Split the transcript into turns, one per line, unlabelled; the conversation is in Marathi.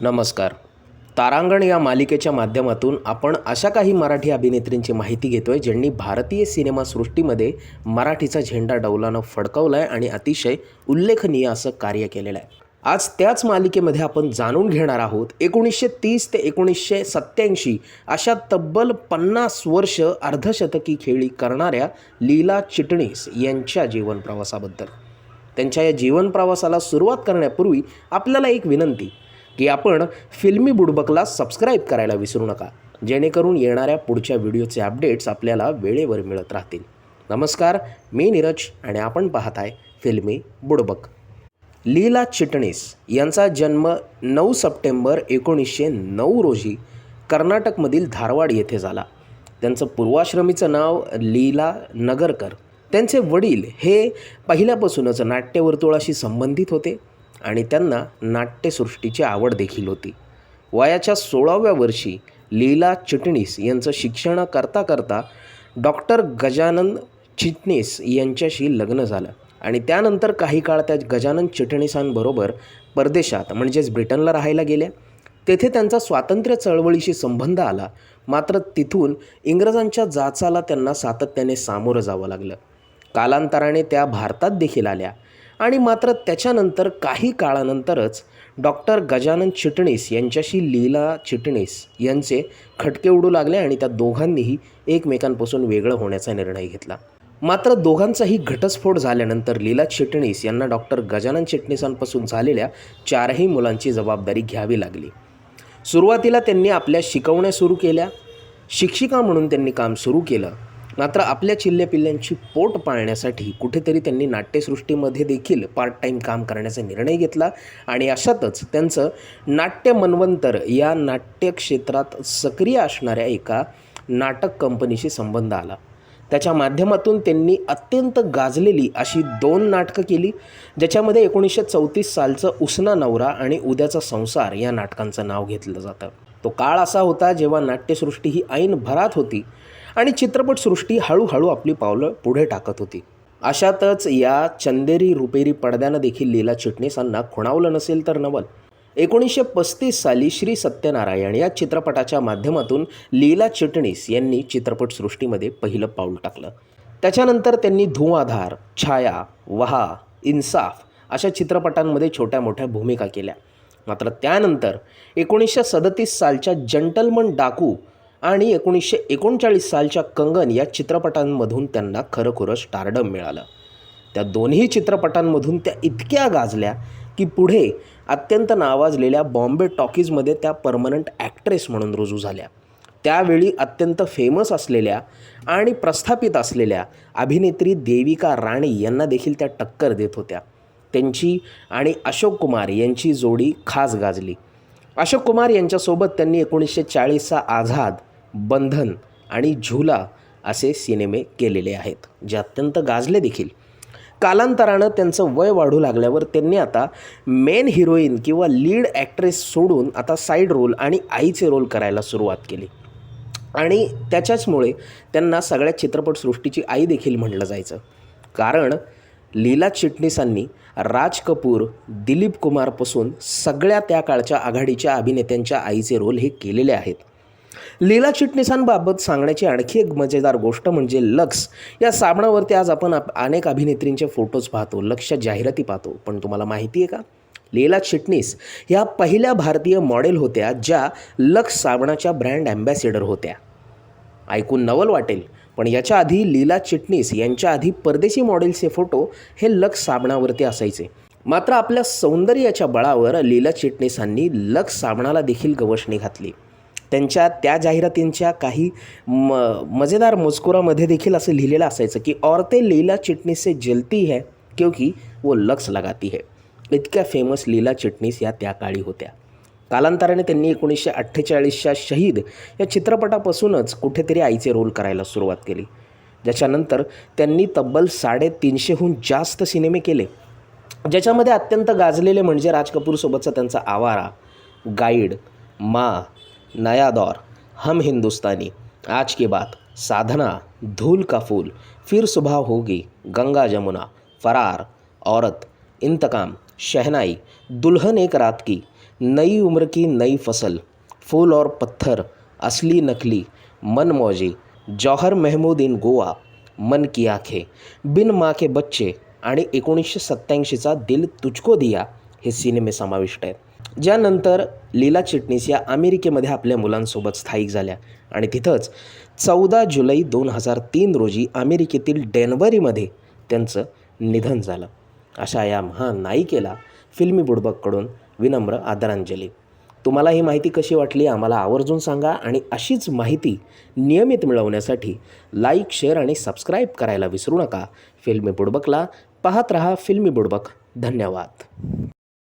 नमस्कार. तारांगण या मालिकेच्या माध्यमातून आपण अशा काही मराठी अभिनेत्रींची माहिती घेतो आहे ज्यांनी भारतीय सिनेमासृष्टीमध्ये मराठीचा झेंडा डौलानं फडकवला आहे आणि अतिशय उल्लेखनीय असं कार्य केलेलं आहे. आज त्याच मालिकेमध्ये आपण जाणून घेणार आहोत एकोणीसशे तीस ते एकोणीसशे सत्याऐंशी अशा तब्बल पन्नास वर्ष अर्धशतकी खेळी करणाऱ्या लीला चिटणीस यांच्या जीवनप्रवासाबद्दल. त्यांच्या या जीवन प्रवासाला सुरुवात करण्यापूर्वी आपल्याला एक विनंती की आपण फिल्मी बुडबकला सबस्क्राईब करायला विसरू नका जेणेकरून येणाऱ्या पुढच्या व्हिडिओचे अपडेट्स आपल्याला वेळेवर मिळत राहतील. नमस्कार मी नीरज आणि आपण पाहत आहे फिल्मी बुडबक. लीला चिटणीस यांचा जन्म नऊ सप्टेंबर एकोणीसशे नऊ रोजी कर्नाटकमधील धारवाड येथे झाला. त्यांचं पूर्वाश्रमीचं नाव लीला नगरकर. त्यांचे वडील हे पहिल्यापासूनच नाट्यवर्तुळाशी संबंधित होते. आणि त्यांना नाट्यसृष्टीची आवड देखील होती. वयाच्या सोळाव्या वर्षी लीला चिटणीस यांचं शिक्षण करता करता डॉक्टर गजानन चिटणीस यांच्याशी लग्न झालं. आणि त्यानंतर काही काळ त्या गजानन चिटणीसांबरोबर परदेशात म्हणजेच ब्रिटनला राहायला गेल्या. तेथे त्यांचा स्वातंत्र्य चळवळीशी संबंध आला. मात्र तिथून इंग्रजांच्या जाचाला त्यांना सातत्याने सामोरं जावं लागलं. कालांतराने त्या भारतात देखील आल्या. आणि मात्र त्याच्यानंतर काही काळानंतरच डॉक्टर गजानन चिटणीस यांच्याशी लीला चिटणीस यांचे खटके उडू लागले आणि त्या दोघांनीही एकमेकांपासून वेगळं होण्याचा निर्णय घेतला. मात्र दोघांचाही घटस्फोट झाल्यानंतर लीला चिटणीस यांना डॉक्टर गजानन चिटणीसांपासून झालेल्या चारही मुलांची जबाबदारी घ्यावी लागली. सुरुवातीला त्यांनी आपल्या शिकवण्या सुरू केल्या. शिक्षिका म्हणून त्यांनी काम सुरू केलं. मात्र आपल्या चिल्ल्यापिल्ल्यांची पोट पाळण्यासाठी कुठेतरी त्यांनी नाट्यसृष्टीमध्ये देखील पार्ट टाईम काम करण्याचा निर्णय घेतला आणि अशातच त्यांचं नाट्य मनवंतर या नाट्यक्षेत्रात सक्रिय असणाऱ्या एका नाटक कंपनीशी संबंध आला. त्याच्या माध्यमातून त्यांनी अत्यंत गाजलेली अशी दोन नाटकं केली ज्याच्यामध्ये एकोणीसशे चौतीस सालचं उसना नवरा आणि उद्याचा संसार या नाटकांचं नाव घेतलं जातं. तो काळ असा होता जेव्हा नाट्यसृष्टी ही ऐन भरात होती. आणि चित्रपटसृष्टी हळूहळू आपली पावलं पुढे टाकत होती. अशातच या चंदेरी रुपेरी पडद्यानं देखील लीला चिटणीसांना खुणावलं नसेल तर नवल. एकोणीसशे पस्तीस साली श्री सत्यनारायण या चित्रपटाच्या माध्यमातून लीला चिटणीस यांनी चित्रपटसृष्टीमध्ये पहिलं पाऊल टाकलं. त्याच्यानंतर त्यांनी धुआधार छाया वहा इन्साफ अशा चित्रपटांमध्ये छोट्या मोठ्या भूमिका केल्या. मात्र त्यानंतर एकोणीसशे सदतीस सालच्या जंटलमन डाकू आणि एकोणीसशे एकोणचाळीस सालच्या कंगन या चित्रपटांमधून त्यांना खरोखरं स्टारडम मिळालं. त्या दोन्ही चित्रपटांमधून त्या इतक्या गाजल्या की पुढे अत्यंत नावाजलेल्या बॉम्बे टॉकीजमध्ये त्या परमनंट ॲक्ट्रेस म्हणून रुजू झाल्या. त्यावेळी अत्यंत फेमस असलेल्या आणि प्रस्थापित असलेल्या अभिनेत्री देविका राणे यांना देखील त्या टक्कर देत होत्या. त्यांची आणि अशोक कुमार यांची जोडी खास गाजली. अशोक कुमार यांच्यासोबत त्यांनी एकोणीसशे चाळीसचा आझाद बंधन आणि झुला असे सिनेमे केलेले आहेत जे अत्यंत गाजले देखील. कालांतरानं त्यांचं वय वाढू लागल्यावर त्यांनी आता मेन हिरोईन किंवा लीड ॲक्ट्रेस सोडून आता साईड रोल आणि आईचे रोल करायला सुरुवात केली. आणि त्याच्याचमुळे त्यांना सगळ्या चित्रपटसृष्टीची आई देखील म्हटलं जायचं. कारण लीला चिटणीसांनी राज कपूर दिलीप कुमारपासून सगळ्या त्या काळच्या आघाडीच्या अभिनेत्यांच्या आईचे रोल हे केलेले आहेत. लीला चिटणीसांबाबत सांगण्याची आणखी एक मजेदार गोष्ट म्हणजे लक्स. या साबणावरती आज आपण अनेक अभिनेत्रींचे फोटोज पाहतो लक्ष जाहिराती पाहतो. पण तुम्हाला माहिती आहे का? लीला चिटणीस ह्या पहिल्या भारतीय मॉडेल होत्या ज्या लक्स साबणाच्या ब्रँड ॲम्बॅसेडर होत्या. ऐकून नवल वाटेल पण याच्या आधी लीला चिटणीस यांच्या आधी परदेशी मॉडेल्सचे फोटो हे लक्स साबणावरती असायचे. मात्र आपल्या सौंदर्याच्या बळावर लीला चिटणीसांनी लक्स साबणाला देखील गवसणी घातली. त्यांच्या त्या जाहिरातींच्या काही म मजेदार मजकुरामध्ये देखील असं लिहिलेलं असायचं की औरते लीला चिटणीस से जलती है क्योंकि वो लक्स लगाती है. इतक्या फेमस लीला चिटणीस या त्या काळी होत्या. कालांतराने त्यांनी एकोणीसशे अठ्ठेचाळीसच्या शहीद या चित्रपटापासूनच कुठेतरी आईचे रोल करायला सुरुवात केली. ज्याच्यानंतर त्यांनी तब्बल साडेतीनशेहून जास्त सिनेमे केले. ज्याच्यामध्ये अत्यंत गाजलेले म्हणजे राज कपूरसोबतचा त्यांचा आवारा गाईड मा नया दौर, हम हिंदुस्तानी। आज की बात, साधना, धूल का फूल, फिर सुबह होगी गंगा जमुना, फरार, औरत, इंतकाम, शहनाई, दुल्हन एक रात की, नई उम्र की नई फ़सल, फूल और पत्थर, असली नकली मन मौजी जौहर महमूद इन गोवा, मन की आखे, बिन माँ के बच्चे, आणि एकोणीसशे सत्त्याऐंशीचा दिल तुझको दिया, हे सिनेमे समाविष्ट आहेत ज्यानंतर लीला चिटणीस या अमेरिकेमध्ये आपल्या मुलांसोबत स्थायिक झाल्या. आणि तिथंच चौदा जुलै दोन हजार तीन रोजी अमेरिकेतील डेनवरीमध्ये त्यांचं निधन झालं. अशा या महानायिकेला फिल्मी बुडबककडून विनम्र आदरांजली. तुम्हाला ही माहिती कशी वाटली आम्हाला आवर्जून सांगा आणि अशीच माहिती नियमित मिळवण्यासाठी लाईक शेअर आणि सबस्क्राईब करायला विसरू नका. फिल्मी बुडबकला पाहत रहा फिल्मी बुडबक. धन्यवाद.